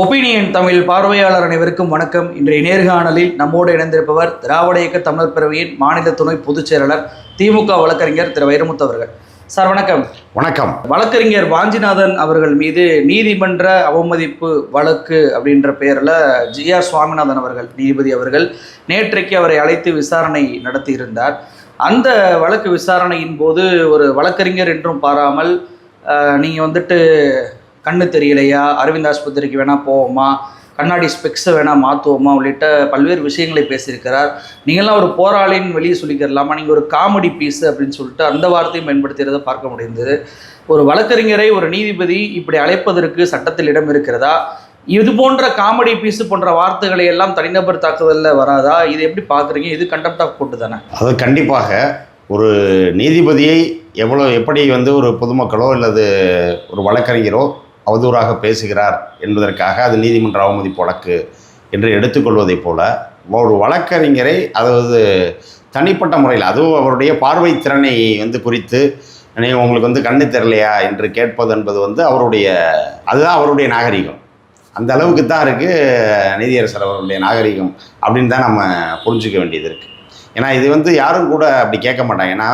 Opinion Tamil பார்வையாளர் அனைவருக்கும் வணக்கம். இன்றைய நேர்காணலில் நம்மோடு இணைந்திருப்பவர் திராவிட இயக்க தமிழர் பிறவியின் மாநில துணை பொதுச் செயலாளர் திமுக வழக்கறிஞர் திரு. வைரமுத்து அவர்கள். சார் வணக்கம். வணக்கம். வழக்கறிஞர் வாஞ்சிநாதன் அவர்கள் மீது நீதிமன்ற அவமதிப்பு வழக்கு அப்படின்ற பெயரில் ஜி. ஆர். சுவாமிநாதன் அவர்கள் நீதிபதி அவர்கள் நேற்றைக்கு அவரை அழைத்து விசாரணை நடத்தியிருந்தார். அந்த வழக்கு விசாரணையின் போது ஒரு வழக்கறிஞர் என்றும் பாராமல் நீங்கள் வந்துட்டு கண்ணு தெரியலையா? அரவிந்த் ஆஸ்பத்திரிக்கு வேணால் போவோமா? கண்ணாடி ஸ்பெக்ஸை வேணால் மாற்றுவோமா உள்ளிட்ட பல்வேறு விஷயங்களை பேசியிருக்கிறார். நீங்களாம் ஒரு போராளின்னு வெளியே சொல்லிக்கிறலாமா? நீங்கள் ஒரு காமெடி பீஸ் அப்படின்னு சொல்லிட்டு அந்த வார்த்தையும் பயன்படுத்துகிறத பார்க்க முடிந்தது. ஒரு வழக்கறிஞரை ஒரு நீதிபதி இப்படி அழைப்பதற்கு சட்டத்தில் இடம் இருக்கிறதா? இது போன்ற காமெடி பீஸு போன்ற வார்த்தைகளை எல்லாம் தனிநபர் தாக்குதலில் வராதா? இது எப்படி பார்க்குறீங்க? இது கண்டெம்ட் ஆஃப் கோர்ட்டு தானே? அது கண்டிப்பாக ஒரு நீதிபதியை எவ்வளோ எப்படி வந்து ஒரு பொதுமக்களோ அல்லது ஒரு வழக்கறிஞரோ அவதூறாக பேசுகிறார் என்பதற்காக அது நீதிமன்ற அவமதிப்பு வழக்கு என்று எடுத்துக்கொள்வதைப் போல ஒரு வழக்கறிஞரை அதாவது தனிப்பட்ட முறையில் அதுவும் அவருடைய பார்வை திறனை வந்து குறித்து நீ உங்களுக்கு வந்து கண்ணு தெரியலையா என்று கேட்பது என்பது வந்து அவருடைய அதுதான் அவருடைய நாகரிகம். அந்த அளவுக்கு தான் இருக்குது நீதியரசர் அவருடைய நாகரிகம் அப்படின்னு தான் நம்ம புரிஞ்சுக்க வேண்டியது இருக்குது ஏன்னா இது வந்து யாரும் கூட அப்படி கேட்க மாட்டாங்க. ஏன்னா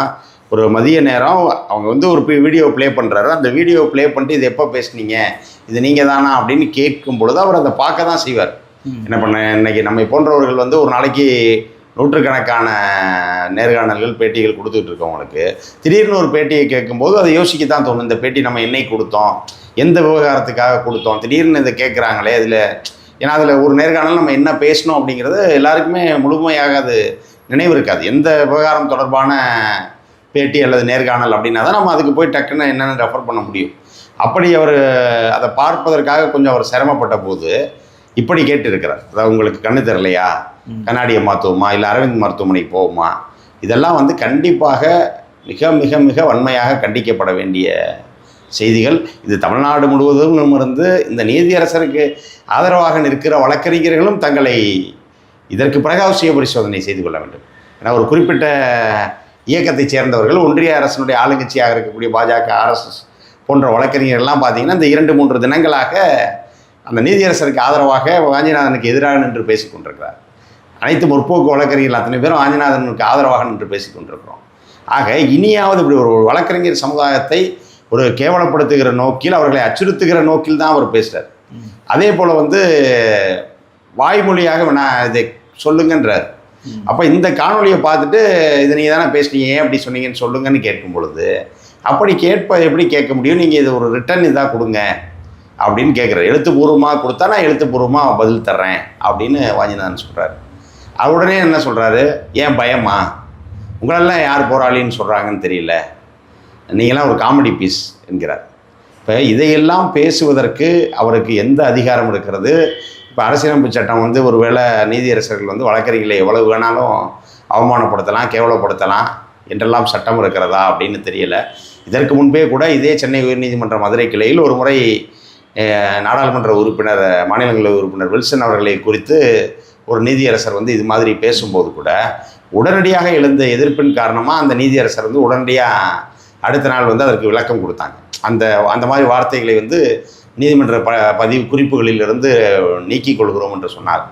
ஒரு மதிய நேரம் அவங்க வந்து ஒரு வீடியோ ப்ளே பண்ணுறாரு அந்த வீடியோ ப்ளே பண்ணிட்டு இது எப்போ பேசுனீங்க? இது நீங்கள் தானா? அப்படின்னு கேட்கும் பொழுது அவர் அதை பார்க்க தான் செய்வார். என்ன பண்ண இன்னைக்கு நம்மை போன்றவர்கள் வந்து ஒரு நாளைக்கு நூற்றுக்கணக்கான நேர்காணல்கள் பேட்டிகள் கொடுத்துட்டு இருக்கவங்களுக்கு திடீர்னு ஒரு பேட்டியை கேட்கும்போது அதை யோசிக்க தான் தோணும். இந்த பேட்டி நம்ம என்னைக்கு கொடுத்தோம்? எந்த விவகாரத்துக்காக கொடுத்தோம்? திடீர்னு இதை கேட்குறாங்களே அதில் ஏன்னா அதில் ஒரு நேர்காணல் நம்ம என்ன பேசணும் அப்படிங்கிறது எல்லாருக்குமே முழுமையாக அது நினைவு இருக்காது. எந்த விவகாரம் தொடர்பான பேட்டி அல்லது நேர்காணல் அப்படின்னா தான் நம்ம அதுக்கு போய் டக்குன்னு என்னென்னு ரெஃபர் பண்ண முடியும். அப்படி அவர் அதை பார்ப்பதற்காக கொஞ்சம் அவர் சிரமப்பட்ட போது இப்படி கேட்டிருக்கிறார். அதாவது உங்களுக்கு கண்ணு தெரியலையா? கண்ணாடியை மாற்றுவோமா இல்லை அரவிந்த் மருத்துவமனைக்கு போவோமா? இதெல்லாம் வந்து கண்டிப்பாக மிக மிக மிக வன்மையாக கண்டிக்கப்பட வேண்டிய செய்திகள். இது தமிழ்நாடு முழுவதும் இருந்து இந்த நீதியரசருக்கு ஆதரவாக நிற்கிற வழக்கறிஞர்களும் தங்களை இதற்கு பிறகு சுய பரிசோதனை செய்து கொள்ள வேண்டும். ஏன்னா ஒரு குறிப்பிட்ட இயக்கத்தைச் சேர்ந்தவர்கள் ஒன்றிய அரசினுடைய ஆளுங்கட்சியாக இருக்கக்கூடிய பாஜக ஆர்எஸ்எஸ் போன்ற வழக்கறிஞர்கள்லாம் பார்த்தீங்கன்னா இந்த இரண்டு மூன்று தினங்களாக அந்த நீதியரசருக்கு ஆதரவாக வாஞ்சிநாதனுக்கு எதிராக நின்று பேசிக் கொண்டிருக்கிறார். அனைத்து முற்போக்கு வழக்கறிஞர்கள் அத்தனை பேரும் வாஞ்சிநாதனுக்கு ஆதரவாக நின்று பேசிக் கொண்டிருக்கிறோம். ஆக இனியாவது இப்படி ஒரு வழக்கறிஞர் சமுதாயத்தை ஒரு கேவலப்படுத்துகிற நோக்கில் அவர்களை அச்சுறுத்துகிற நோக்கில் தான் அவர் பேசுகிறார் அதே போல் வந்து வாய்மொழியாக நான் இதை சொல்லுங்கன்றார். அப்போ இந்த காணொலியை பார்த்துட்டு இது நீங்கள் தானே பேசுனீங்க ஏன் அப்படி சொன்னீங்கன்னு சொல்லுங்கன்னு கேட்கும் பொழுது அப்படி கேட்ப எப்படி கேட்க முடியும்? நீங்கள் இது ஒரு ரிட்டர்ன் இதாக கொடுங்க அப்படின்னு கேட்குற எழுத்துப்பூர்வமாக கொடுத்தா நான் எழுத்துப்பூர்வமாக பதில் தர்றேன் அப்படின்னு வாஞ்சிநாதன் சொல்கிறார் உடனே என்ன சொல்கிறாரு ஏன் பயமா? உங்களெல்லாம் யார் போராளின்னு சொல்கிறாங்கன்னு தெரியல. நீங்களாம் ஒரு காமெடி பீஸ் என்கிறார். இப்போ இதையெல்லாம் பேசுவதற்கு அவருக்கு எந்த அதிகாரம் இருக்கிறது? இப்போ அரசியலமைப்பு சட்டம் வந்து ஒரு வேளை நீதியரசர்கள் வந்து வழக்கறிஞர்களை எவ்வளவு வேணாலும் அவமானப்படுத்தலாம் கேவலப்படுத்தலாம் என்றெல்லாம் சட்டம் இருக்கிறதா அப்படின்னு தெரியல. இதற்கு முன்பே கூட இதே சென்னை உயர்நீதிமன்ற மதுரை கிளையில் ஒரு முறை நாடாளுமன்ற உறுப்பினர் மாநிலங்களவை உறுப்பினர் வில்சன் அவர்களை குறித்து ஒரு நீதியரசர் வந்து இது மாதிரி பேசும்போது கூட உடனடியாக எழுந்த எதிர்ப்பின் காரணமாக அந்த நீதியரசர் வந்து உடனடியாக அடுத்த நாள் வந்து அதற்கு விளக்கம் கொடுத்தாங்க. அந்த அந்த மாதிரி வார்த்தைகளை வந்து நீதிமன்ற ப பதிவு குறிப்புகளிலிருந்து நீக்கிக் கொள்கிறோம் என்று சொன்னார்.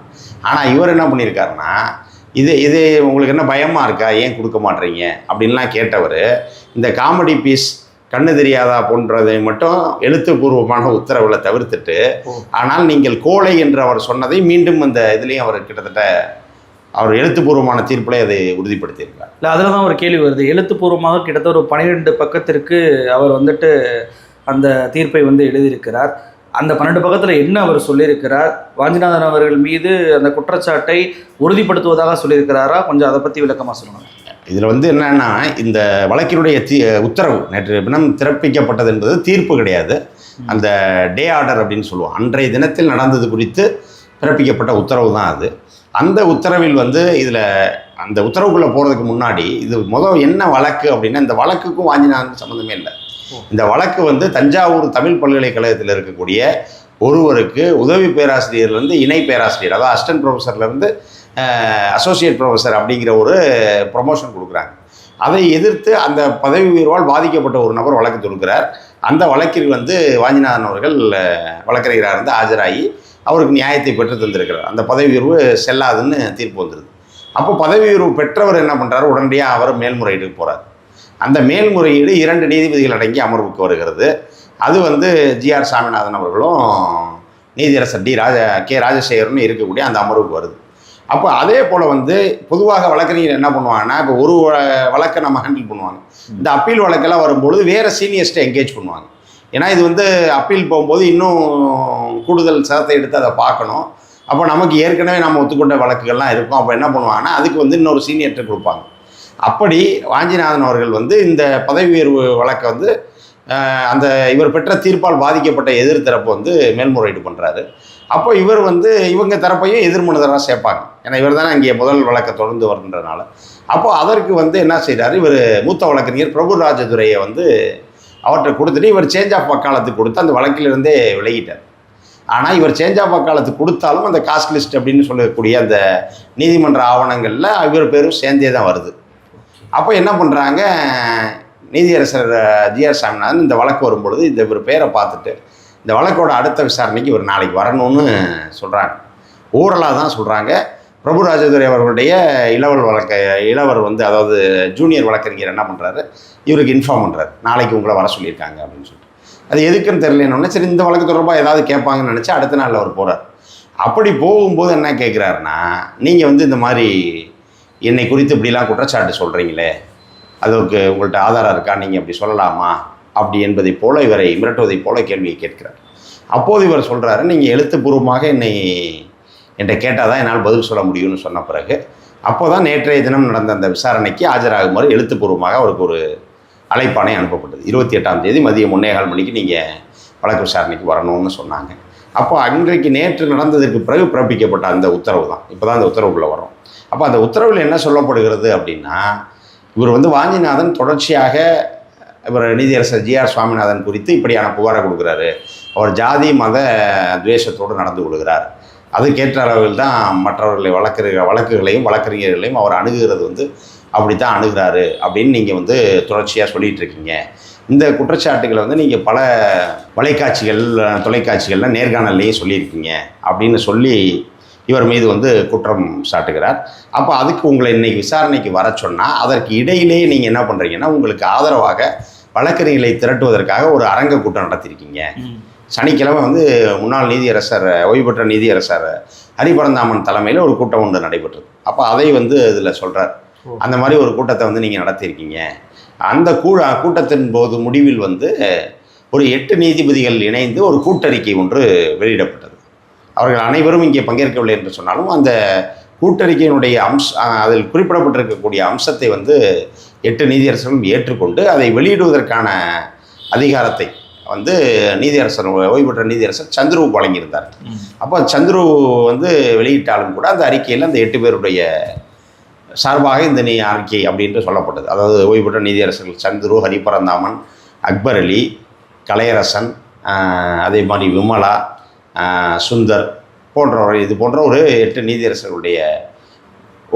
ஆனால் இவர் என்ன பண்ணியிருக்காருன்னா இது இது உங்களுக்கு என்ன பயமாக இருக்கா? ஏன் கொடுக்க மாட்டீங்க? அப்படின்லாம் கேட்டவர் இந்த காமெடி பீஸ் கண்ணு தெரியாதா போன்றதை மட்டும் எழுத்துப்பூர்வமான உத்தரவில் தவிர்த்துட்டு. ஆனால் நீங்கள் கோழை என்று அவர் சொன்னதை மீண்டும் அந்த இதுலேயும் அவர் கிட்டத்தட்ட அவர் எழுத்துப்பூர்வமான தீர்ப்பிலே அதை உறுதிப்படுத்தியிருக்கார் இல்லை அதில் தான் ஒரு கேள்வி வருது. எழுத்துப்பூர்வமாக கிட்டத்தட்ட ஒரு பன்னிரெண்டு பக்கத்திற்கு அவர் வந்துட்டு அந்த தீர்ப்பை வந்து எழுதியிருக்கிறார். அந்த பன்னெண்டு பக்கத்தில் என்ன அவர் சொல்லியிருக்கிறார்? வாஞ்சிநாதன் அவர்கள் மீது அந்த குற்றச்சாட்டை உறுதிப்படுத்துவதாக சொல்லியிருக்கிறாரா? கொஞ்சம் அதை பற்றி விளக்கமாக சொல்லுங்கள் இதில் வந்து என்னன்னா இந்த வழக்கினுடைய தீ உத்தரவு நேற்று தினம் பிறப்பிக்கப்பட்டது என்பது தீர்ப்பு கிடையாது. அந்த டே ஆர்டர் அப்படின்னு சொல்லுவோம். அன்றைய தினத்தில் நடந்தது குறித்து பிறப்பிக்கப்பட்ட உத்தரவு தான் அது. அந்த உத்தரவில் வந்து இதில் அந்த உத்தரவுக்குள்ளே போகிறதுக்கு முன்னாடி இது முதல் என்ன வழக்கு அப்படின்னா இந்த வழக்குக்கும் வாஞ்சிநாதனுக்கும் சம்மந்தமே இல்லை. இந்த வழக்கு வந்து தஞ்சாவூர் தமிழ் பல்கலைக்கழகத்தில் இருக்கக்கூடிய ஒருவருக்கு உதவி பேராசிரியர்லேருந்து இணை பேராசிரியர் அதாவது அசிஸ்டன்ட் ப்ரொஃபஸர்லேருந்து அசோசியேட் ப்ரொஃபஸர் அப்படிங்கிற ஒரு ப்ரொமோஷன் கொடுக்குறாங்க. அதை எதிர்த்து அந்த பதவி உயர்வால் பாதிக்கப்பட்ட ஒரு நபர் வழக்கு தொடுக்கிறார். அந்த வழக்கில் வந்து வாஞ்சிநாதன் அவர்கள் வழக்கறிஞராக இருந்து ஆஜராகி அவருக்கு நியாயத்தை பெற்று தந்திருக்கிறார். அந்த பதவி உயர்வு செல்லாதுன்னு தீர்ப்பு வந்துடுது அப்போ பதவி உயர்வு பெற்றவர் என்ன பண்ணுறாரு உடனடியாக அவர் மேல்முறையீடுக்கு போகிறார் அந்த மேல்முறையீடு இரண்டு நீதிபதிகள் அடங்கி அமர்வுக்கு வருகிறது. அது வந்து ஜிஆர் சாமிநாதன் அவர்களும் நீதியரசர் டி ராஜ கே ராஜசேகரன் இருக்கக்கூடிய அந்த அமர்வுக்கு வருது. அப்போ அதே போல் வந்து பொதுவாக வழக்கறிஞர் என்ன பண்ணுவாங்கன்னா இப்போ ஒரு வ- வழக்கை நம்ம ஹேண்டில் பண்ணுவாங்க. இந்த அப்பீல் வழக்கெல்லாம் வரும்பொழுது வேறு சீனியர்ஸ்ட்டை என்கேஜ் பண்ணுவாங்க. ஏன்னா இது வந்து அப்பீல் போகும்போது இன்னும் கூடுதல் சதத்தை எடுத்து அதை பார்க்கணும். அப்போ நமக்கு ஏற்கனவே நம்ம ஒத்துக்கொண்ட வழக்குகள்லாம் இருக்கும். அப்போ என்ன பண்ணுவாங்கன்னா அதுக்கு வந்து இன்னொரு சீனியர்கிட்ட கொடுப்பாங்க. அப்படி வாஞ்சிநாதன் அவர்கள் வந்து இந்த பதவி உயர்வு வழக்கை வந்து அந்த இவர் பெற்ற தீர்ப்பால் பாதிக்கப்பட்ட எதிர் தரப்பு வந்து மேல்முறையீடு பண்ணுறாரு அப்போ இவர் வந்து இவங்க தரப்பையும் எதிர்மனுதராக சேர்ப்பாங்க. ஏன்னா இவர் தானே இங்கே முதல் வழக்கை தொடர்ந்து வருன்றனால அப்போது அதற்கு வந்து என்ன செய்கிறாரு இவர் மூத்த வழக்கறிஞர் பிரபு ராஜதுரையை வந்து அவர்கிட்ட கொடுத்துட்டு இவர் சேஞ்ச் ஆஃப் வக்காலத்துக்கு கொடுத்து அந்த வழக்கிலிருந்தே விலகிட்டார். ஆனால் இவர் சேஞ்ச் ஆஃப் வக்காலத்துக்கு கொடுத்தாலும் அந்த காஸ்ட் லிஸ்ட் அப்படின்னு சொல்லக்கூடிய அந்த நீதிமன்ற ஆவணங்களில் இவர் பேரும் சேர்ந்தே தான் வருது. அப்போ என்ன பண்ணுறாங்க நீதியரசர் ஜிஆர் சாமிநாதன் இந்த வழக்கு வரும்பொழுது இந்த இவர் பேரை பார்த்துட்டு இந்த வழக்கோட அடுத்த விசாரணைக்கு இவர் நாளைக்கு வரணும்னு சொல்கிறாங்க ஊரலாக தான் சொல்கிறாங்க பிரபு ராஜதுரை அவர்களுடைய இளவல் வழக்க இளவர் வந்து அதாவது ஜூனியர் வழக்கறிஞர் என்ன பண்ணுறாரு இவருக்கு இன்ஃபார்ம் பண்ணுறாரு நாளைக்கு உங்களை வர சொல்லியிருக்காங்க அப்படின்னு சொல்லிட்டு. அது எதுக்குன்னு தெரியலன்னு சரி இந்த வழக்கு தொடர்பாக ஏதாவது கேட்பாங்கன்னு நினச்சி அடுத்த நாள் அவர் போகிறார் அப்படி போகும்போது என்ன கேட்குறாருன்னா நீங்கள் வந்து இந்த மாதிரி என்னை குறித்து இப்படிலாம் குற்றச்சாட்டு சொல்கிறீங்களே அதுக்கு உங்கள்கிட்ட ஆதாரம் இருக்கா? நீங்கள் அப்படி சொல்லலாமா? அப்படி என்பதைப் போல இவரை மிரட்டுவதைப் போல கேள்வியை கேட்கிறார். அப்போது இவர் சொல்கிறாரு நீங்கள் எழுத்துப்பூர்வமாக என்னை என்கிட்ட கேட்டால் தான் என்னால் பதில் சொல்ல முடியும்னு சொன்ன பிறகு அப்போ தான் நேற்றைய தினம் நடந்த அந்த விசாரணைக்கு ஆஜராகுமாறு எழுத்துப்பூர்வமாக அவருக்கு ஒரு அழைப்பானை அனுப்பப்பட்டது. இருபத்தி எட்டாம் தேதி மதியம் முன்னேகால் மணிக்கு நீங்கள் வழக்கு விசாரணைக்கு வரணும்னு சொன்னாங்க. அப்போ அன்றைக்கு நேற்று நடந்ததற்கு பிறகு பிறப்பிக்கப்பட்ட அந்த உத்தரவு தான். இப்போ தான் அந்த உத்தரவுக்குள்ளே வரும் அப்போ அந்த உத்தரவில் என்ன சொல்லப்படுகிறது அப்படின்னா இவர் வந்து வாஞ்சிநாதன் தொடர்ச்சியாக இவர் நீதியரசர் ஜிஆர் சுவாமிநாதன் குறித்து இப்படியான புகாரை கொடுக்குறாரு. அவர் ஜாதி மத துவேஷத்தோடு நடந்து கொள்கிறார். அதுக்கேற்ற அளவில் தான் மற்றவர்களை வழக்கு வழக்குகளையும் வழக்கறிஞர்களையும் அவர் அணுகுகிறது வந்து அப்படி தான் அணுகிறாரு அப்படின்னு நீங்கள் வந்து தொடர்ச்சியாக சொல்லிகிட்ருக்கீங்க இந்த குற்றச்சாட்டுகளை வந்து நீங்கள் பல வலைக்காட்சிகள் தொலைக்காட்சிகளில் நேர்காணல்லையும் சொல்லியிருக்கீங்க அப்படின்னு சொல்லி இவர் மீது வந்து குற்றம் சாட்டுகிறார். அப்போ அதுக்கு உங்களை இன்னைக்கு விசாரணைக்கு வர சொன்னால் அதற்கு இடையிலேயே நீங்கள் என்ன பண்ணுறீங்கன்னா உங்களுக்கு ஆதரவாக வழக்கறிஞர்களை திரட்டுவதற்காக ஒரு அரங்க கூட்டம் நடத்தியிருக்கீங்க சனிக்கிழமை வந்து முன்னாள் நீதியரசர் ஓய்வு பெற்ற நீதியரசர் ஹரிபரந்தாமன் தலைமையில் ஒரு கூட்டம் ஒன்று நடைபெற்றது. அப்போ அதை வந்து இதில் சொல்கிறார். அந்த மாதிரி ஒரு கூட்டத்தை வந்து நீங்கள் நடத்தியிருக்கீங்க அந்த கூ கூட்டத்தின் போது முடிவில் வந்து ஒரு எட்டு நீதிபதிகள் இணைந்து ஒரு கூட்டறிக்கை ஒன்று வெளியிடப்பட்டது. அவர்கள் அனைவரும் இங்கே பங்கேற்கவில்லை என்று சொன்னாலும் அந்த கூட்டறிக்கையினுடைய அம்ச அதில் குறிப்பிடப்பட்டிருக்கக்கூடிய அம்சத்தை வந்து எட்டு நீதியரசர்களும் ஏற்றுக்கொண்டு அதை வெளியிடுவதற்கான அதிகாரத்தை வந்து நீதியரசர் ஓய்வு பெற்ற நீதியரசர் சந்துரு வழங்கியிருந்தார். அப்போ சந்துரு வந்து வெளியிட்டாலும் கூட அந்த அறிக்கையில் அந்த எட்டு பேருடைய சார்பாக இந்த நீ அறிக்கை அப்படின்ட்டு சொல்லப்பட்டது. அதாவது ஓய்வு பெற்ற நீதியரசர்கள் சந்துரு ஹரிபரந்தாமன் அக்பர் அலி கலையரசன் அதே மாதிரி விமலா சுந்தர் போன்றவர் இது போன்ற ஒரு எட்டு நீதியரசர்களுடைய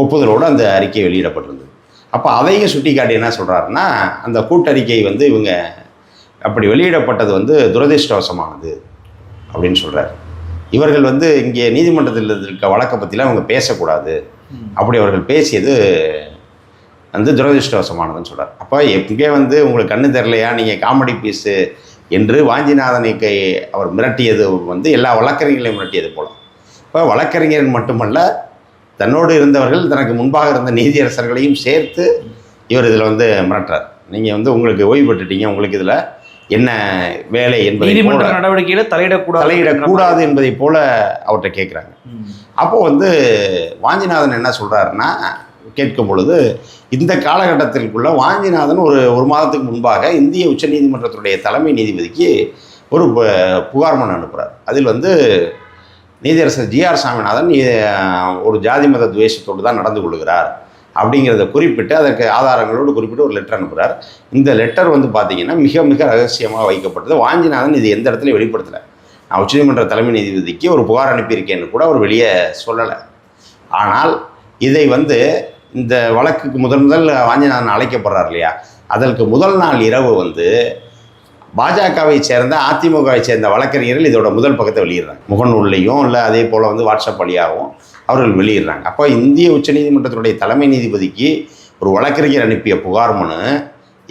ஒப்புதலோடு அந்த அறிக்கை வெளியிடப்பட்டிருந்தது. அப்போ அதையும் சுட்டி காட்டி என்ன சொல்கிறாருன்னா அந்த கூட்டறிக்கை வந்து இவங்க அப்படி வெளியிடப்பட்டது வந்து துரதிர்ஷ்டவசமானது அப்படின்னு சொல்கிறார் இவர்கள் வந்து இங்கே நீதிமன்றத்தில் இருக்க வழக்கை பற்றிலாம் அவங்க பேசக்கூடாது. அப்படி அவர்கள் பேசியது வந்து துரதிருஷ்டவசமானதுன்னு சொல்கிறார் அப்போ எங்கே வந்து உங்களுக்கு கண்ணு தெரிலையா நீங்கள் காமெடி பீஸு என்று வாஞ்சிநாதனை கை அவர் மிரட்டியது வந்து எல்லா வழக்கறிஞர்களையும் மிரட்டியது போல. இப்போ வழக்கறிஞர் மட்டுமல்ல தன்னோடு இருந்தவர்கள் தனக்கு முன்பாக இருந்த நீதியரசர்களையும் சேர்த்து இவர் இதில் வந்து மிரட்டுறார். நீங்கள் வந்து உங்களுக்கு ஓய்வு பெற்றுட்டீங்க உங்களுக்கு இதில் என்ன வேலை என்பதை நீதிமன்ற நடவடிக்கையில தலையிடக்கூடாது தலையிடக்கூடாது என்பதை போல அவர்கிட்ட கேட்குறாங்க ம். அப்போ வந்து வாஞ்சிநாதன் என்ன சொல்கிறாருன்னா கேட்கும் பொழுது இந்த காலகட்டத்திற்குள்ள வாஞ்சிநாதன் ஒரு ஒரு மாதத்துக்கு முன்பாக இந்திய உச்சநீதிமன்றத்துடைய தலைமை நீதிபதிக்கு ஒரு பு- புகார் மனு அனுப்புகிறார் அதில் வந்து நீதியரசர் ஜிஆர் சாமிநாதன் ஒரு ஜாதி மத துவேஷத்தோடு தான் நடந்து கொள்கிறார் அப்படிங்கிறத குறிப்பிட்டு அதற்கு ஆதாரங்களோடு குறிப்பிட்டு ஒரு லெட்டர் அனுப்புகிறார் இந்த லெட்டர் வந்து பார்த்தீங்கன்னா மிக மிக ரகசியமாக வைக்கப்பட்டது. வாஞ்சிநாதன் இது எந்த இடத்துலையும் வெளிப்படுத்தலை. நான் உச்சநீதிமன்ற தலைமை நீதிபதிக்கு ஒரு புகார் அனுப்பியிருக்கேன்னு கூட அவர் வெளியே சொல்லலை. ஆனால் இதை வந்து இந்த வழக்குக்கு முதல் முதல் வாஞ்சிநாதன் அழைக்கப்படுறார் இல்லையா அதற்கு முதல் நாள் இரவு வந்து பாஜகவை சேர்ந்த அதிமுகவை சேர்ந்த வழக்கறிஞர்கள் இதோட முதல் பக்கத்தை வெளியிடுறாங்க. முகநூல்லையும் இல்லை அதே போல் வந்து வாட்ஸ்அப் வழியாகவும் அவர்கள் வெளியிடுறாங்க. அப்போ இந்திய உச்சநீதிமன்றத்தினுடைய தலைமை நீதிபதிக்கு ஒரு வழக்கறிஞர் அனுப்பிய புகார் மனு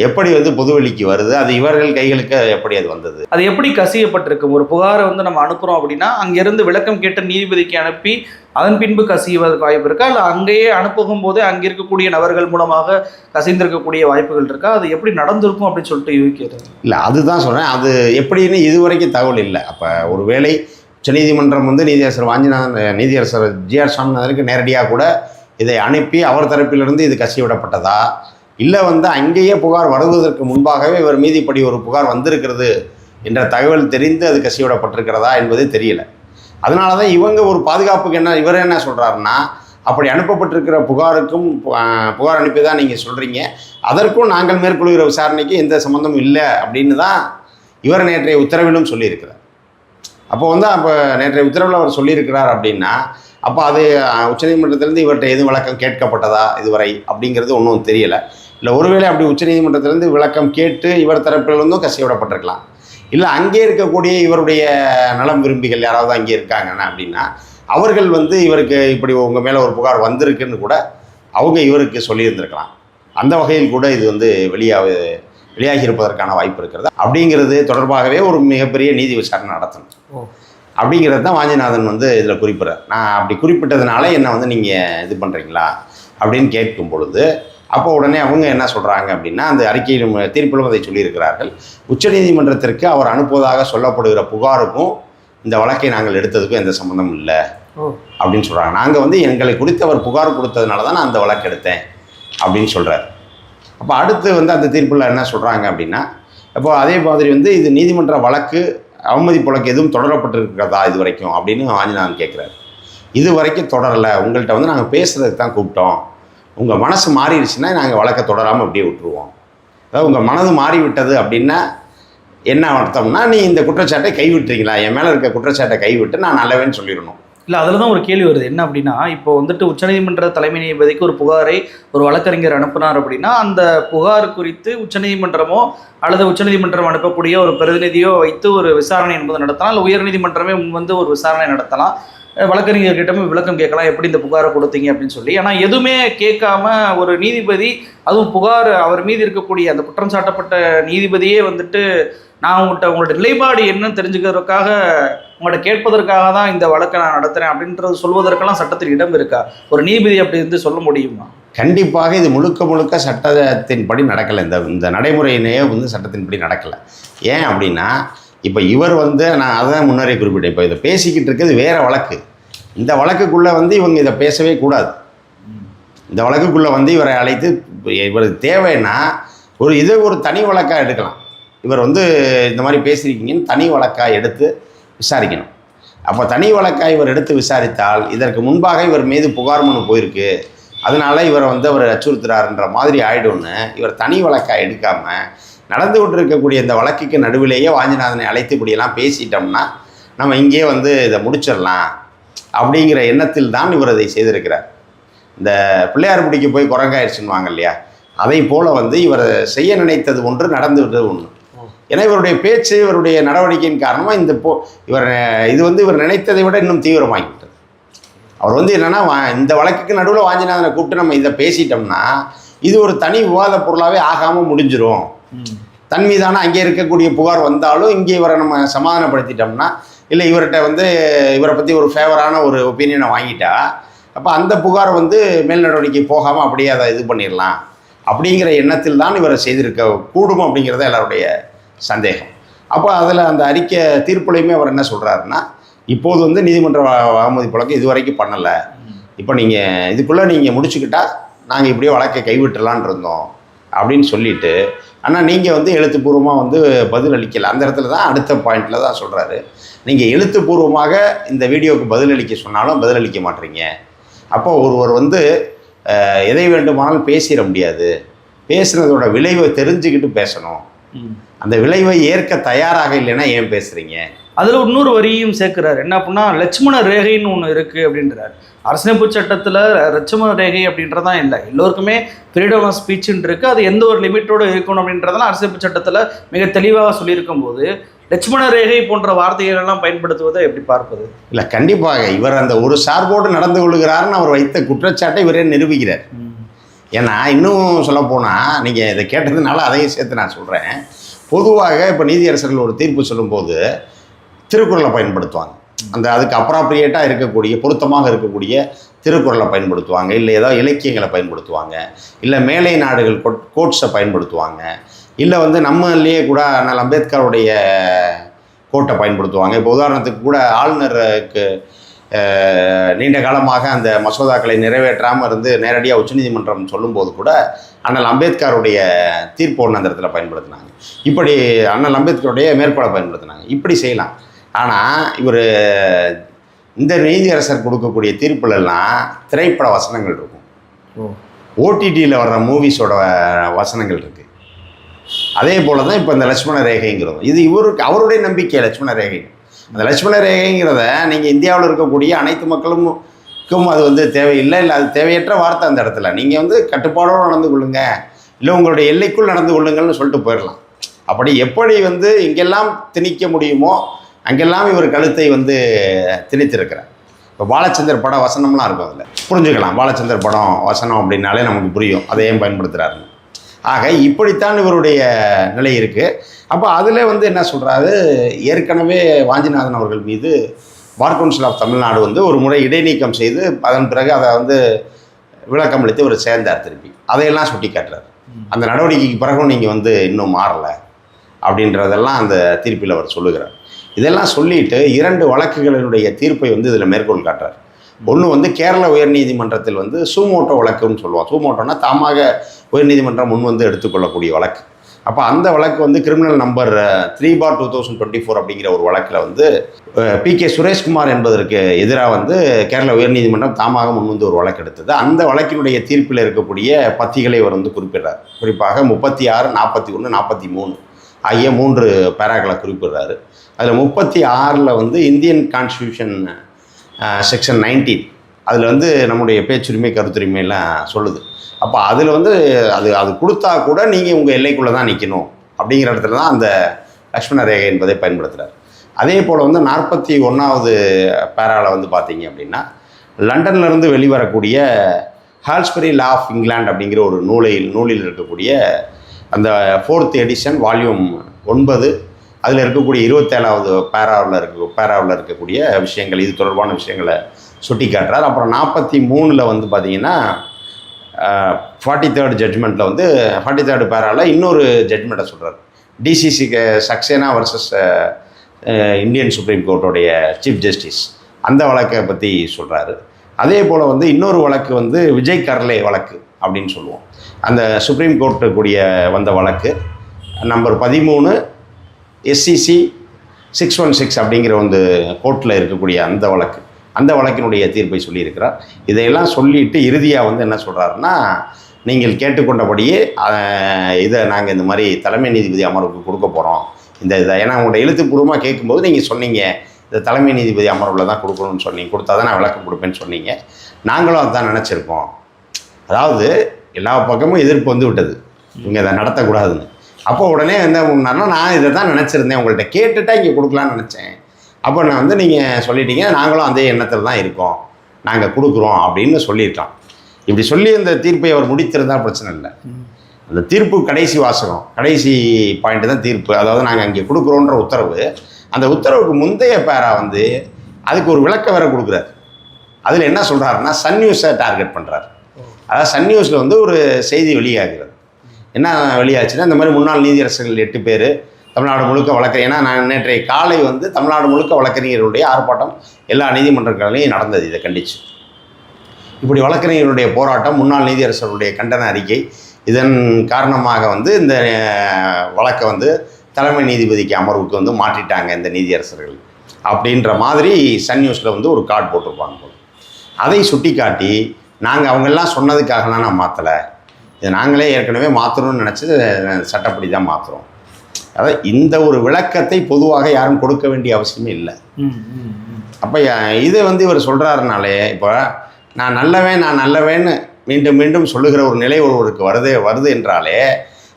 எப்படி வந்து பொதுவெளிக்கு வருது? அது இவர்கள் கைகளுக்கு எப்படி அது வந்தது? அது எப்படி கசியப்பட்டிருக்கு ஒரு புகாரை வந்து நம்ம அனுப்புறோம் அப்படின்னா அங்கிருந்து விளக்கம் கேட்ட நீதிபதிக்கு அனுப்பி அதன் பின்பு கசிவதற்கு வாய்ப்பு இருக்கா? இல்லை அங்கேயே அனுப்புகும் போதே அங்கே இருக்கக்கூடிய நபர்கள் மூலமாக கசிந்திருக்கக்கூடிய வாய்ப்புகள் இருக்கா? அது எப்படி நடந்திருக்கும் அப்படின்னு சொல்லிட்டு யோசிக்கிறது இல்லை அதுதான் சொல்கிறேன் அது எப்படின்னு இதுவரைக்கும் தகவல் இல்லை. அப்போ ஒருவேளை உச்சநீதிமன்றம் வந்து நீதியரசர் வாஞ்சிநாதன் நீதியரசர் ஜிஆர் சாமிநாதனுக்கு நேரடியாக கூட இதை அனுப்பி அவர் தரப்பிலிருந்து இது கசிவிடப்பட்டதா? இல்லை வந்து அங்கேயே புகார் வருவதற்கு முன்பாகவே இவர் மீது இப்படி ஒரு புகார் வந்திருக்கிறது என்ற தகவல் தெரிந்து அது கசிவிடப்பட்டிருக்கிறதா என்பது தெரியல. அதனால தான் இவங்க ஒரு பாதுகாப்புக்கு என்ன இவர் என்ன சொல்கிறாருன்னா அப்படி அனுப்பப்பட்டிருக்கிற புகாருக்கும் புகார் அனுப்பி தான் நீங்கள் சொல்கிறீங்க அதற்கும் நாங்கள் மேற்கொள்கிற விசாரணைக்கு எந்த சம்மந்தமும் இல்லை அப்படின்னு தான் இவர் நேற்றைய உத்தரவிலும் சொல்லியிருக்கிறார். அப்போ வந்து அப்போ நேற்றைய உத்தரவில் அவர் சொல்லியிருக்கிறார் அப்படின்னா அப்போ அது உச்சநீதிமன்றத்திலேருந்து இவர்கிட்ட எதுவும் விளக்கம் கேட்கப்பட்டதா இதுவரை அப்படிங்கிறது ஒன்றும் தெரியலை. இல்லை ஒருவேளை அப்படி உச்சநீதிமன்றத்திலேருந்து விளக்கம் கேட்டு இவர் தரப்பிலிருந்தும் கசிவிடப்பட்டிருக்கலாம் இல்லை அங்கே இருக்கக்கூடிய இவருடைய நலம் விரும்பிகள் யாராவது அங்கே இருக்காங்கன்னா அப்படின்னா அவர்கள் வந்து இவருக்கு இப்படி உங்கள் மேலே ஒரு புகார் வந்திருக்குன்னு கூட அவங்க இவருக்கு சொல்லியிருந்திருக்கலாம். அந்த வகையில் கூட இது வந்து வெளியாக வெளியாகி இருப்பதற்கான வாய்ப்பு இருக்கிறது. அப்படிங்கிறது தொடர்பாகவே ஒரு மிகப்பெரிய நீதி விசாரணை நடத்தணும். அப்படிங்கிறது தான் வாஞ்சிநாதன் வந்து இதில் குறிப்பிட்றார். நான் அப்படி குறிப்பிட்டதுனால என்னை வந்து நீங்கள் இது பண்ணுறீங்களா அப்படின்னு கேட்கும் பொழுது அப்போ உடனே அவங்க என்ன சொல்கிறாங்க அப்படின்னா அந்த அறிக்கையிலும் தீர்ப்பிலும் அதை சொல்லியிருக்கிறார்கள். உச்சநீதிமன்றத்திற்கு அவர் அனுப்புவதாக சொல்லப்படுகிற புகாருக்கும் இந்த வழக்கை நாங்கள் எடுத்ததுக்கும் எந்த சம்மந்தமும் இல்லை அப்படின்னு சொல்கிறாங்க நாங்கள் வந்து எங்களை குறித்து அவர் புகார் கொடுத்ததுனால தான் நான் அந்த வழக்கு எடுத்தேன் அப்படின்னு சொல்கிறார் அப்போ அடுத்து வந்து அந்த தீர்ப்பில் என்ன சொல்கிறாங்க அப்படின்னா அப்போ அதே மாதிரி வந்து இது நீதிமன்ற வழக்கு அவமதிப்பு வழக்கு எதுவும் தொடரப்பட்டிருக்கிறதா இது வரைக்கும் அப்படின்னு ஆஞ்சநாதன் கேட்குறாரு இது வரைக்கும் தொடரலை. உங்கள்கிட்ட வந்து நாங்கள் பேசுறதுக்கு தான் கூப்பிட்டோம். உங்கள் மனசு மாறிடுச்சுன்னா நாங்கள் வழக்கை தொடராமல் அப்படியே விட்டுருவோம். அதாவது உங்கள் மனது மாறிவிட்டது அப்படின்னா என்ன அர்த்தம்னா நீ இந்த குற்றச்சாட்டை கைவிட்டுறீங்களா? என் மேலே இருக்க குற்றச்சாட்டை கைவிட்டு நான் நல்லவேன்னு சொல்லிடணும். இல்லை அதில் தான் ஒரு கேள்வி வருது. என்ன அப்படின்னா இப்போ வந்துட்டு உச்சநீதிமன்ற தலைமை நீதிபதிக்கு ஒரு புகாரை ஒரு வழக்கறிஞர் அனுப்புனார் அப்படின்னா அந்த புகார் குறித்து உச்சநீதிமன்றமோ அல்லது உச்சநீதிமன்றம் அனுப்பக்கூடிய ஒரு பிரதிநிதியோ வைத்து ஒரு விசாரணை என்பது நடத்தலாம். இல்லை உயர்நீதிமன்றமே முன் வந்து ஒரு விசாரணை நடத்தலாம். வழக்கறிஞர்கிட்டமும் வழக்கறிஞர்கிட்டமே விளக்கம் கேட்கலாம் எப்படி இந்த புகாரை கொடுத்தீங்க அப்படின்னு சொல்லி. ஆனால் எதுவுமே கேட்காம ஒரு நீதிபதி அதுவும் புகார் அவர் மீது இருக்கக்கூடிய அந்த குற்றம் சாட்டப்பட்ட நீதிபதியே வந்துட்டு நான் உங்கள்கிட்ட உங்களோட நிலைப்பாடு என்னன்னு தெரிஞ்சுக்கிறதுக்காக உங்கள்கிட்ட கேட்பதற்காக தான் இந்த வழக்கை நான் நடத்துகிறேன் அப்படின்றது சொல்வதற்கெல்லாம் சட்டத்தில் இடம் இருக்கா? ஒரு நீதிபதி அப்படி இருந்து சொல்ல முடியுமா? கண்டிப்பாக இது முழுக்க முழுக்க சட்டத்தின்படி நடக்கலை. இந்த இந்த நடைமுறையினே வந்து சட்டத்தின்படி நடக்கலை. ஏன் அப்படின்னா இப்போ இவர் வந்து நான் அதான் முன்னரே குறிப்பிட்டேன். இப்போ இதை பேசிக்கிட்டு இருக்கிறது வேறு வழக்கு. இந்த வழக்குக்குள்ளே வந்து இவங்க இதை பேசவே கூடாது. இந்த வழக்குக்குள்ளே வந்து இவரை அழைத்து இவருக்கு தேவைன்னா ஒரு இதை ஒரு தனி வழக்காக எடுக்கலாம். இவர் வந்து இந்த மாதிரி பேசியிருக்கீங்கன்னு தனி வழக்காக எடுத்து விசாரிக்கணும். அப்போ தனி வழக்காக இவர் எடுத்து விசாரித்தால் இதற்கு முன்பாக இவர் மீது புகார் மனு போயிருக்கு. அதனால இவரை வந்து அவர் அச்சுறுத்துறாருன்ற மாதிரி ஆயிடும்னு இவர் தனி வழக்காக எடுக்காமல் நடந்து கொண்டிருக்கக்கூடிய இந்த வழக்குக்கு நடுவிலேயே வாஞ்சிநாதனை அழைத்து இப்படியெல்லாம் பேசிட்டோம்னா நம்ம இங்கேயே வந்து இதை முடிச்சிடலாம். அப்படிங்கிற எண்ணத்தில் தான் இவர் அதை செய்திருக்கிறார். இந்த பிள்ளையார் பிடிக்க போய் குரங்காயிடுச்சுன்னுவாங்க இல்லையா? அதை போல வந்து இவர் செய்ய நினைத்தது ஒன்று நடந்து விட்டது ஒன்று. ஏன்னா இவருடைய பேச்சு இவருடைய நடவடிக்கையின் காரணமாக இந்த போ இவர் இது வந்து இவர் நினைத்ததை விட இன்னும் தீவிரமாகிவிட்டது. அவர் வந்து என்னென்னா இந்த வழக்குக்கு நடுவில் வாஞ்சிநாதனை கூப்பிட்டு நம்ம இதை பேசிட்டோம்னா இது ஒரு தனி விவாத பொருளாகவே ஆகாமல் முடிஞ்சிடும் தன் மீதான அங்கே இருக்கக்கூடிய புகார் வந்தாலும் இங்கே இவரை நம்ம சமாதானப்படுத்திட்டோம்னா இல்லை இவர்கிட்ட வந்து இவரை பற்றி ஒரு ஃபேவரான ஒரு ஒப்பீனியனை வாங்கிட்டா அப்போ அந்த புகார் வந்து மேல் நடவடிக்கை போகாமல் அப்படியே அதை இது பண்ணிடலாம். அப்படிங்கிற எண்ணத்தில் தான் இவரை செய்திருக்க கூடும் அப்படிங்கிறத எல்லாருடைய சந்தேகம். அப்போ அதில் அந்த அறிக்கை தீர்ப்புலையுமே அவர் என்ன சொல்கிறாருன்னா இப்போது வந்து நீதிமன்ற வ- அவமதிப்பு வழக்கு இது வரைக்கும் பண்ணலை. இப்போ நீங்கள் இதுக்குள்ளே நீங்கள் முடிச்சுக்கிட்டா நாங்கள் இப்படியே வழக்கை கைவிட்டுலான் இருந்தோம். அப்படின்னு சொல்லிட்டு ஆனால் நீங்கள் வந்து எழுத்துப்பூர்வமாக வந்து பதில் அளிக்கல. அந்த இடத்துல தான் அடுத்த பாயிண்டில் தான் சொல்கிறாரு நீங்கள் எழுத்துப்பூர்வமாக இந்த வீடியோவுக்கு பதிலளிக்க சொன்னாலும் பதிலளிக்க மாட்டீங்க. அப்போ ஒருவர் வந்து எதை வேண்டுமானாலும் பேசிட முடியாது. பேசுனதோட விளைவை தெரிஞ்சுக்கிட்டு பேசணும். அந்த விளைவை ஏற்க தயாராக இல்லைன்னா ஏன் பேசுகிறீங்க அதில் இன்னொரு வரியும் சேர்க்கிறார். என்ன அப்படின்னா லட்சுமண ரேகைன்னு ஒன்று இருக்குது அப்படின்றார். அரசியலமைப்பு சட்டத்தில் ரச்சம ரேகை அப்படின்றதான் இல்லை. எல்லோருக்குமே ஃப்ரீடம் ஆஃப் ஸ்பீச்சுன்னு இருக்குது அது எந்த ஒரு லிமிட்டோடு இருக்கணும் அப்படின்றதெல்லாம் அரசியலமைப்பு சட்டத்தில் மிக தெளிவாக சொல்லியிருக்கும் போது லட்சுமண ரேகை போன்ற வார்த்தைகள் எல்லாம் பயன்படுத்துவதை எப்படி பார்ப்பது? இல்லை கண்டிப்பாக. இவர் அந்த ஒரு சார்போடு நடந்து கொள்கிறாருன்னு அவர் வைத்த குற்றச்சாட்டை இவரே நிரூபிக்கிறார். ஏன்னா இன்னும் சொல்லப்போனால் நீங்கள் இதை கேட்டதுனால அதையும் சேர்த்து நான் சொல்கிறேன் பொதுவாக இப்போ நீதியரசர்கள் ஒரு தீர்ப்பு சொல்லும்போது திருக்குறளை பயன்படுத்துவாங்க. அந்த அதுக்கு அப்ராப்ரியேட்டாக இருக்கக்கூடிய பொருத்தமாக இருக்கக்கூடிய திருக்குறளை பயன்படுத்துவாங்க. இல்லை ஏதோ இலக்கியங்களை பயன்படுத்துவாங்க. இல்லை மேலை நாடுகள் கோட் கோட்ஸை பயன்படுத்துவாங்க. இல்லை வந்து நம்மளையே கூட அண்ணல் அம்பேத்கருடைய கோட்டை பயன்படுத்துவாங்க. இப்போ உதாரணத்துக்கு கூட ஆளுநருக்கு நீண்ட காலமாக அந்த மசோதாக்களை நிறைவேற்றாமல் இருந்து நேரடியாக உச்சநீதிமன்றம் சொல்லும்போது கூட அண்ணல் அம்பேத்கருடைய தீர்ப்பு ஒன்று அந்த இடத்துல பயன்படுத்தினாங்க. இப்படி அண்ணல் அம்பேத்கருடைய மேற்கோளை பயன்படுத்தினாங்க. இப்படி செய்யலாம். ஆனால் இவர் இந்த நீதியரசர் கொடுக்கக்கூடிய தீர்ப்புலலாம் திரைப்பட வசனங்கள் இருக்கும். ஓடிடியில் வர்ற மூவிஸோட வசனங்கள் இருக்குது அதே போல தான் இப்போ இந்த லட்சுமண ரேகைங்கிறது இது இவருக்கு அவருடைய நம்பிக்கை லட்சுமண ரேகை? அந்த லட்சுமண ரேகைங்கிறத நீங்கள் இந்தியாவில் இருக்கக்கூடிய அனைத்து மக்களுக்கும் அது வந்து தேவையில்லை இல்லை அது தேவையற்ற வார்த்தை அந்த இடத்துல. நீங்கள் வந்து கட்டுப்பாடோடு நடந்து கொள்ளுங்க. இல்லை உங்களுடைய எல்லைக்குள் நடந்து கொள்ளுங்கள்னு சொல்லிட்டு போயிடலாம் அப்படி எப்படி வந்து இங்கெல்லாம் திணிக்க முடியுமோ அங்கெல்லாம் இவர் கழுத்தை வந்து திணித்திருக்கிறார். இப்போ பாலச்சந்தர் படம் வசனம்லாம் இருக்கும் அதில். புரிஞ்சுக்கலாம் பாலச்சந்தர் படம் வசனம் அப்படின்னாலே நமக்கு புரியும். அதை ஏன் பயன்படுத்துகிறாருன்னு ஆக இப்படித்தான் இவருடைய நிலை இருக்குது அப்போ அதில் வந்து என்ன சொல்கிறாரு ஏற்கனவே வாஞ்சிநாதன் அவர்கள் மீது பார் கவுன்சில் ஆஃப் தமிழ்நாடு வந்து ஒரு முறை இடைநீக்கம் செய்து அதன் பிறகு அதை வந்து விளக்கம் அளித்து அவர் சேர்ந்தார் திருப்பி. அதையெல்லாம் சுட்டி காட்டுறாரு அந்த நடவடிக்கைக்கு பிறகும் நீங்கள் வந்து இன்னும் மாறலை அப்படின்றதெல்லாம் அந்த தீர்ப்பில் அவர் சொல்லுகிறார். இதெல்லாம் சொல்லிட்டு இரண்டு வழக்குகளினுடைய தீர்ப்பை வந்து இதில் மேற்கோள் காட்டுறார். ஒன்று வந்து கேரள உயர்நீதிமன்றத்தில் வந்து சூமோட்டோ வழக்குன்னு சொல்லுவோம் சூமோட்டோன்னா தாமாக உயர்நீதிமன்றம் முன் வந்து எடுத்துக்கொள்ளக்கூடிய வழக்கு. அப்போ அந்த வழக்கு வந்து criminal number three four two thousand twenty four அப்படிங்கிற ஒரு வழக்கில் வந்து பி கே சுரேஷ்குமார் என்பதற்கு எதிராக வந்து கேரள உயர்நீதிமன்றம் தாமாக முன்வந்து ஒரு வழக்கு எடுத்தது. அந்த வழக்கினுடைய தீர்ப்பில் இருக்கக்கூடிய பத்திகளை அவர் வந்து குறிப்பிடுறார். குறிப்பாக முப்பத்தி ஆறு நாற்பத்தி ஒன்று நாற்பத்தி மூணு ஆகிய மூன்று பேராக்களை குறிப்பிடுறாரு. அதில் முப்பத்தி ஆறில் வந்து இந்தியன் கான்ஸ்டியூஷன் செக்ஷன் நைன்டீன் அதில் வந்து நம்முடைய பேச்சுரிமை கருத்துரிமை எல்லாம் சொல்லுது. அப்போ அதில் வந்து அது அது கொடுத்தா கூட நீங்கள் உங்கள் எல்லைக்குள்ளே தான் நிற்கணும் அப்படிங்கிற இடத்துல தான் அந்த லக்ஷ்மண ரேகை என்பதை பயன்படுத்துகிறார் அதே போல் வந்து நாற்பத்தி ஒன்றாவது பேராவில் வந்து பார்த்தீங்க அப்படின்னா லண்டன்லேருந்து வெளிவரக்கூடிய ஹால்ஸ்பரி லா ஆஃப் இங்கிலாந்து அப்படிங்கிற ஒரு நூலில் நூலில் இருக்கக்கூடிய அந்த ஃபோர்த் எடிஷன் வால்யூம் ஒன்பது அதில் இருக்கக்கூடிய இருபத்தேழாவது பேராவில் இருக்க பேராவில் இருக்கக்கூடிய விஷயங்கள் இது தொடர்பான விஷயங்களை சுட்டி காட்டுறார் அப்புறம் நாற்பத்தி மூணில் வந்து பார்த்தீங்கன்னா ஃபார்ட்டி தேர்ட் ஜட்ஜ்மெண்ட்டில் வந்து ஃபார்ட்டி தேர்டு பேராவில் இன்னொரு ஜட்மெண்ட்டை சொல்கிறார் DCC Saxena versus Indian supreme கோர்ட்டோடைய chief justice அந்த வழக்கை பற்றி சொல்கிறாரு அதே போல் வந்து இன்னொரு வழக்கு வந்து விஜய் கர்லே வழக்கு அப்படின்னு சொல்லுவோம். அந்த சுப்ரீம் கோர்ட்டு கூடிய வந்த வழக்கு நம்பர் பதிமூணு எஸ்சிசி சிக்ஸ் ஒன் சிக்ஸ் அப்படிங்கிற வந்து கோர்ட்டில் இருக்கக்கூடிய அந்த வழக்கு. அந்த வழக்கினுடைய தீர்ப்பை சொல்லியிருக்கிறார். இதையெல்லாம் சொல்லிட்டு இறுதியாக வந்து என்ன சொல்கிறாருன்னா நீங்கள் கேட்டுக்கொண்டபடியே இதை நாங்கள் இந்த மாதிரி தலைமை நீதிபதி அமர்வுக்கு கொடுக்க போகிறோம் இந்த இதை ஏன்னா உங்களோட எழுத்துப்பூர்வமாக கேட்கும்போது நீங்கள் சொன்னீங்க இந்த தலைமை நீதிபதி அமர்வில் தான் கொடுக்கணும்னு சொன்னீங்க கொடுத்தா தான் நான் விளக்கம் கொடுப்பேன்னு சொன்னீங்க. நாங்களும் அதுதான் நினச்சிருக்கோம். அதாவது எல்லா பக்கமும் எதிர்ப்பு வந்து விட்டது. இவங்க அதை நடத்தக்கூடாதுன்னு. அப்போ உடனே என்ன பண்ணாருன்னா நான் இதை தான் நினச்சிருந்தேன். உங்கள்கிட்ட கேட்டுட்டா இங்கே கொடுக்கலான்னு நினச்சேன். அப்போ நான் வந்து நீங்கள் சொல்லிட்டீங்க நாங்களும் அதே எண்ணத்தில் தான் இருக்கோம். நாங்கள் கொடுக்குறோம் அப்படின்னு சொல்லியிருக்கலாம். இப்படி சொல்லி இந்த தீர்ப்பை அவர் முடித்திருந்தால் பிரச்சனை இல்லை. அந்த தீர்ப்பு கடைசி வாசகம் கடைசி பாயிண்ட் தான் தீர்ப்பு. அதாவது நாங்கள் அங்கே கொடுக்குறோன்ற உத்தரவு. அந்த உத்தரவுக்கு முந்தைய பேரா வந்து அதுக்கு ஒரு விளக்க வேற கொடுக்குறாரு. அதில் என்ன சொல்கிறாருன்னா சன் நியூஸை டார்கெட் பண்ணுறாரு அதாவது சன் நியூஸில் வந்து ஒரு செய்தி வெளியாகிறது. என்ன வெளியாச்சுன்னா இந்த மாதிரி முன்னாள் நீதியரசர்கள் எட்டு பேர் தமிழ்நாடு முழுக்க வழக்கறி ஏன்னா நான் நேற்றைய காலை வந்து தமிழ்நாடு முழுக்க வழக்கறிஞர்களுடைய ஆர்ப்பாட்டம் எல்லா நீதிமன்றங்களையும் நடந்தது. இதை கண்டித்து இப்படி வழக்கறிஞர்களுடைய போராட்டம் முன்னாள் நீதியரசர்களுடைய கண்டன அறிக்கை இதன் காரணமாக வந்து இந்த வழக்கை வந்து தலைமை நீதிபதிக்கு அமர்வுக்கு வந்து மாற்றிட்டாங்க இந்த நீதியரசர்கள். அப்படின்ற மாதிரி சன் நியூஸில் வந்து ஒரு கார்டு போட்டிருப்பாங்க அதை சுட்டி காட்டி நாங்கள் அவங்கெல்லாம் சொன்னதுக்காகலாம் நான் மாற்றலை இது நாங்களே ஏற்கனவே மாற்றணும்னு நினச்சி சட்டப்படி தான் மாற்றுறோம் அதாவது இந்த ஒரு விளக்கத்தை பொதுவாக யாரும் கொடுக்க வேண்டிய அவசியமே இல்லை. அப்போ இதை வந்து இவர் சொல்கிறாருனாலே இப்போ நான் நல்லவன் நான் நல்லவேன்னு மீண்டும் மீண்டும் சொல்லுகிற ஒரு நிலை ஒருவருக்கு வருது வருது என்றாலே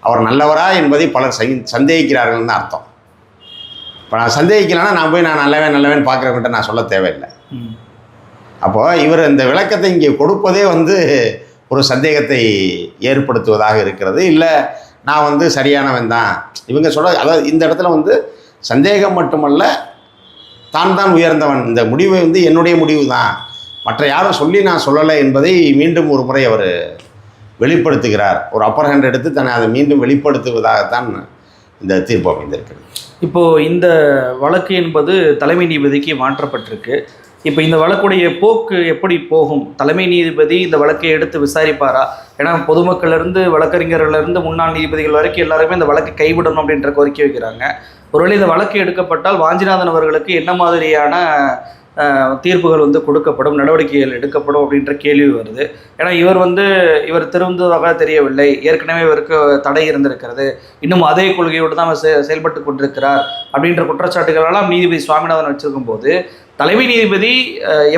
அவர் நல்லவரா என்பதை பலர் சந் சந்தேகிக்கிறார்கள்னு அர்த்தம் இப்போ நான் சந்தேகிக்கலைன்னா நான் போய் நான் நல்லவன் நல்லவன் பார்க்குறவங்கிட்ட நான் சொல்ல தேவையில்லை ம். அப்போ இவர் இந்த விளக்கத்தை இங்கே கொடுப்பதே வந்து ஒரு சந்தேகத்தை ஏற்படுத்துவதாக இருக்கிறது. இல்லை நான் வந்து சரியானவன் தான். இவங்க சொல்ல அதாவது இந்த இடத்துல வந்து சந்தேகம் மட்டுமல்ல தான் தான் உயர்ந்தவன். இந்த முடிவு வந்து என்னுடைய முடிவு தான். மற்ற யாரும் சொல்லி நான் சொல்லலை என்பதை மீண்டும் ஒரு முறை அவர் வெளிப்படுத்துகிறார். ஒரு அப்பர் ஹேண்ட் எடுத்து தன்னை அதை மீண்டும் வெளிப்படுத்துவதாகத்தான் இந்த தீர்ப்பு அமைந்திருக்கிறது. இப்போது இந்த வழக்கு என்பது தலைமை நீதிபதிக்கு மாற்றப்பட்டிருக்கு. இப்போ இந்த வழக்குடைய போக்கு எப்படி போகும்? தலைமை நீதிபதி இந்த வழக்கை எடுத்து விசாரிப்பாரா? ஏன்னா பொதுமக்களிலிருந்து இருந்து முன்னாள் நீதிபதிகள் வரைக்கும் எல்லாருமே இந்த வழக்கை கைவிடணும் அப்படின்ற கோரிக்கை வைக்கிறாங்க. ஒருவேளை இந்த வழக்கு எடுக்கப்பட்டால் வாஞ்சிநாதன் அவர்களுக்கு என்ன மாதிரியான தீர்ப்புகள் வந்து கொடுக்கப்படும் நடவடிக்கைகள் எடுக்கப்படும் அப்படின்ற கேள்வி வருது. ஏன்னா இவர் வந்து இவர் திரும்புவதாக தெரியவில்லை. ஏற்கனவே இவருக்கு தடை இருந்திருக்கிறது. இன்னும் அதே கொள்கையோடு தான் அவர் செ- செயல்பட்டு கொண்டிருக்கிறார் அப்படின்ற குற்றச்சாட்டுகளெல்லாம் நீதிபதி சுவாமிநாதன் வச்சிருக்கும் போது தலைமை நீதிபதி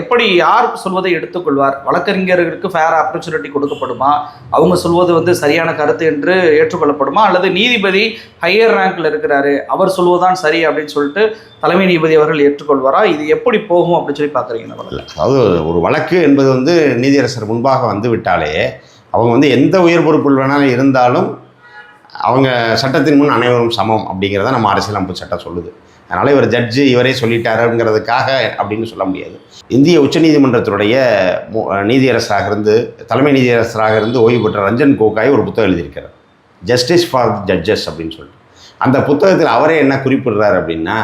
எப்படி யார் சொல்வதை எடுத்துக்கொள்வார்? வழக்கறிஞர்களுக்கு ஃபேர் ஆப்பர்ச்சுனிட்டி கொடுக்கப்படுமா? அவங்க சொல்வது வந்து சரியான கருத்து என்று ஏற்றுக்கொள்ளப்படுமா? அல்லது நீதிபதி ஹையர் ரேங்கில் இருக்கிறாரு அவர் சொல்வதுதான் சரி அப்படின்னு சொல்லிட்டு தலைமை நீதிபதி அவர்கள் ஏற்றுக்கொள்வாரா? இது எப்படி போகும் அப்படின்னு சொல்லி பார்க்குறீங்க அதாவது ஒரு வழக்கு என்பது வந்து நீதியரசர் முன்பாக வந்து விட்டாலே அவங்க வந்து எந்த உயர் பொறுப்பில் வேணாலும் இருந்தாலும் அவங்க சட்டத்தின் முன் அனைவரும் சமம் அப்படிங்கிறத நம்ம அரசியலமைப்பு சட்டம் சொல்லுது. அதனால் இவர் ஜட்ஜு இவரே சொல்லிட்டாருங்கிறதுக்காக அப்படின்னு சொல்ல முடியாது. இந்திய உச்சநீதிமன்றத்தினுடைய நீதியரசராக இருந்து தலைமை நீதியரசராக இருந்து ஓய்வு பெற்ற ரஞ்சன் கோகாய் ஒரு புத்தகம் எழுதியிருக்கிறார். ஜஸ்டிஸ் ஃபார் ஜட்ஜஸ் அப்படின்னு சொல்லிட்டு. அந்த புத்தகத்தில் அவரே என்ன குறிப்பிடுறார் அப்படின்னா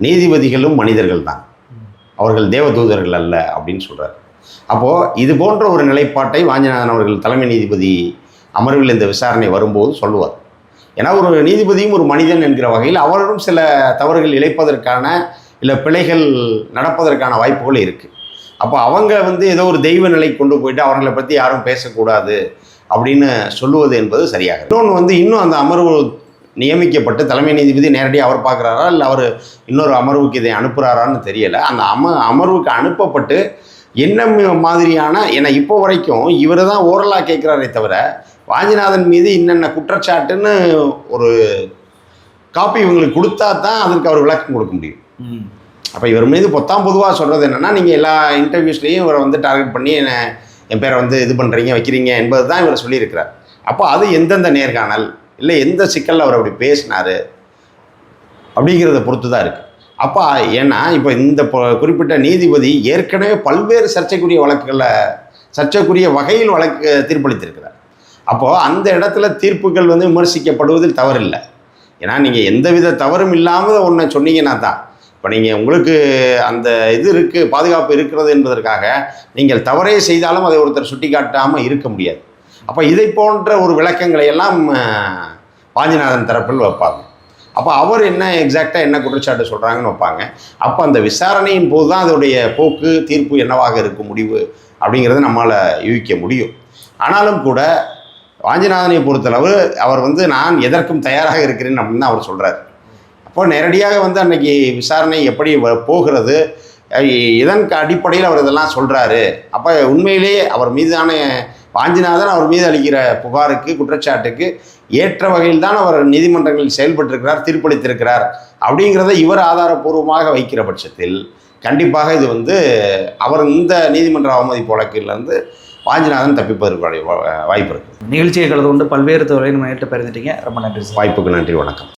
நீதிபதிகளும் மனிதர்கள் தான். அவர்கள் தேவதூதர்கள் அல்ல அப்படின்னு சொல்கிறார் அப்போது இது போன்ற ஒரு நிலைப்பாட்டை வாஞ்சிநாதன் அவர்கள் தலைமை நீதிபதி அமர்வில் இந்த விசாரணை வரும்போது சொல்லுவார். ஏன்னா ஒரு நீதிபதியும் ஒரு மனிதன் என்கிற வகையில் அவரும் சில தவறுகள் இழைப்பதற்கான இல்லை பிழைகள் நடப்பதற்கான வாய்ப்புகள் இருக்குது அப்போ அவங்க வந்து ஏதோ ஒரு தெய்வ நிலை கொண்டு போயிட்டு அவர்களை பற்றி யாரும் பேசக்கூடாது அப்படின்னு சொல்லுவது என்பது சரியாக இன்னொன்று வந்து இன்னும் அந்த அமர்வு நியமிக்கப்பட்டு தலைமை நீதிபதி நேரடியாக அவர் பார்க்குறாரா இல்லை அவர் இன்னொரு அமர்வுக்கு இதை அனுப்புகிறாரான்னு தெரியலை. அந்த அம அமர்வுக்கு அனுப்பப்பட்டு என்ன மாதிரியான ஏன்னா இப்போ வரைக்கும் இவர் தான் ஓரலாக கேட்குறாரே தவிர வாஞ்சிநாதன் மீது இன்னென்ன குற்றச்சாட்டுன்னு ஒரு காப்பி இவங்களுக்கு கொடுத்தா தான் அதற்கு அவர் விளக்கம் கொடுக்க முடியும். அப்போ இவர் மீது பொத்தாம் பொதுவாக சொல்கிறது என்னென்னா நீங்கள் எல்லா இன்டர்வியூஸ்லேயும் இவரை வந்து டார்கெட் பண்ணி என்ன என் பேரை வந்து இது பண்ணுறீங்க வைக்கிறீங்க என்பது தான் இவர் சொல்லியிருக்கிறார். அப்போ அது எந்தெந்த நேர்காணல் இல்லை எந்த சிக்கலில் அவர் அப்படி பேசினார் அப்படிங்கிறத பொறுத்து தான் இருக்குது அப்போ ஏன்னா இப்போ இந்த குறிப்பிட்ட நீதிபதி ஏற்கனவே பல்வேறு சர்ச்சைக்குரிய வழக்குகளில் சர்ச்சைக்குரிய வகையில் வழக்கு தீர்ப்பளித்திருக்கிறார். அப்போது அந்த இடத்துல தீர்ப்புகள் வந்து விமர்சிக்கப்படுவதில் தவறில்லை. ஏன்னா நீங்கள் எந்தவித தவறும் இல்லாமல் ஒன்றை சொன்னீங்கன்னா தான் இப்போ நீங்கள் உங்களுக்கு அந்த இது இருக்குது பாதுகாப்பு இருக்கிறது என்பதற்காக நீங்கள் தவறே செய்தாலும் அதை ஒருத்தர் சுட்டி காட்டாமல் இருக்க முடியாது. அப்போ இதை போன்ற ஒரு விளக்கங்களை எல்லாம் பாஞ்சிநாதன் வாஞ்சிநாதன் தரப்பில் வைப்பாங்க. அப்போ அவர் என்ன எக்ஸாக்டாக என்ன குற்றச்சாட்டு சொல்கிறாங்கன்னு வைப்பாங்க. அப்போ அந்த விசாரணையின் போது தான் அதோடைய போக்கு தீர்ப்பு என்னவாக இருக்கும் முடிவு அப்படிங்கிறத நம்மளால் யூகிக்க முடியும். ஆனாலும் கூட வாஞ்சிநாதனை பொறுத்தளவு அவர் வந்து நான் எதற்கும் தயாராக இருக்கிறேன் அப்படின்னு தான் அவர் சொல்கிறார் அப்போ நேரடியாக வந்து அன்னைக்கு விசாரணை எப்படி போகிறது இதன் அடிப்படையில் அவர் இதெல்லாம் சொல்கிறாரு அப்போ உண்மையிலேயே அவர் மீதான வாஞ்சிநாதன் அவர் மீது அளிக்கிற புகாருக்கு குற்றச்சாட்டுக்கு ஏற்ற வகையில் தான் அவர் நீதிமன்றங்களில் செயல்பட்டிருக்கிறார் தீர்ப்பளித்திருக்கிறார் அப்படிங்கிறத இவர் ஆதாரப்பூர்வமாக வைக்கிற பட்சத்தில் கண்டிப்பாக இது வந்து அவர் இந்த நீதிமன்ற அவமதிப்பு வழக்கிலிருந்து வாஞ்சிநாதன் தப்பிப்பதற்கு வா- வாய்ப்பு இருக்குது நிகழ்ச்சியை கலந்து கொண்டு பல்வேறு துறையை நம்ம நேரிட்டு பகிர்ந்துட்டீங்க ரொம்ப நன்றி வாய்ப்புக்கு நன்றி வணக்கம்.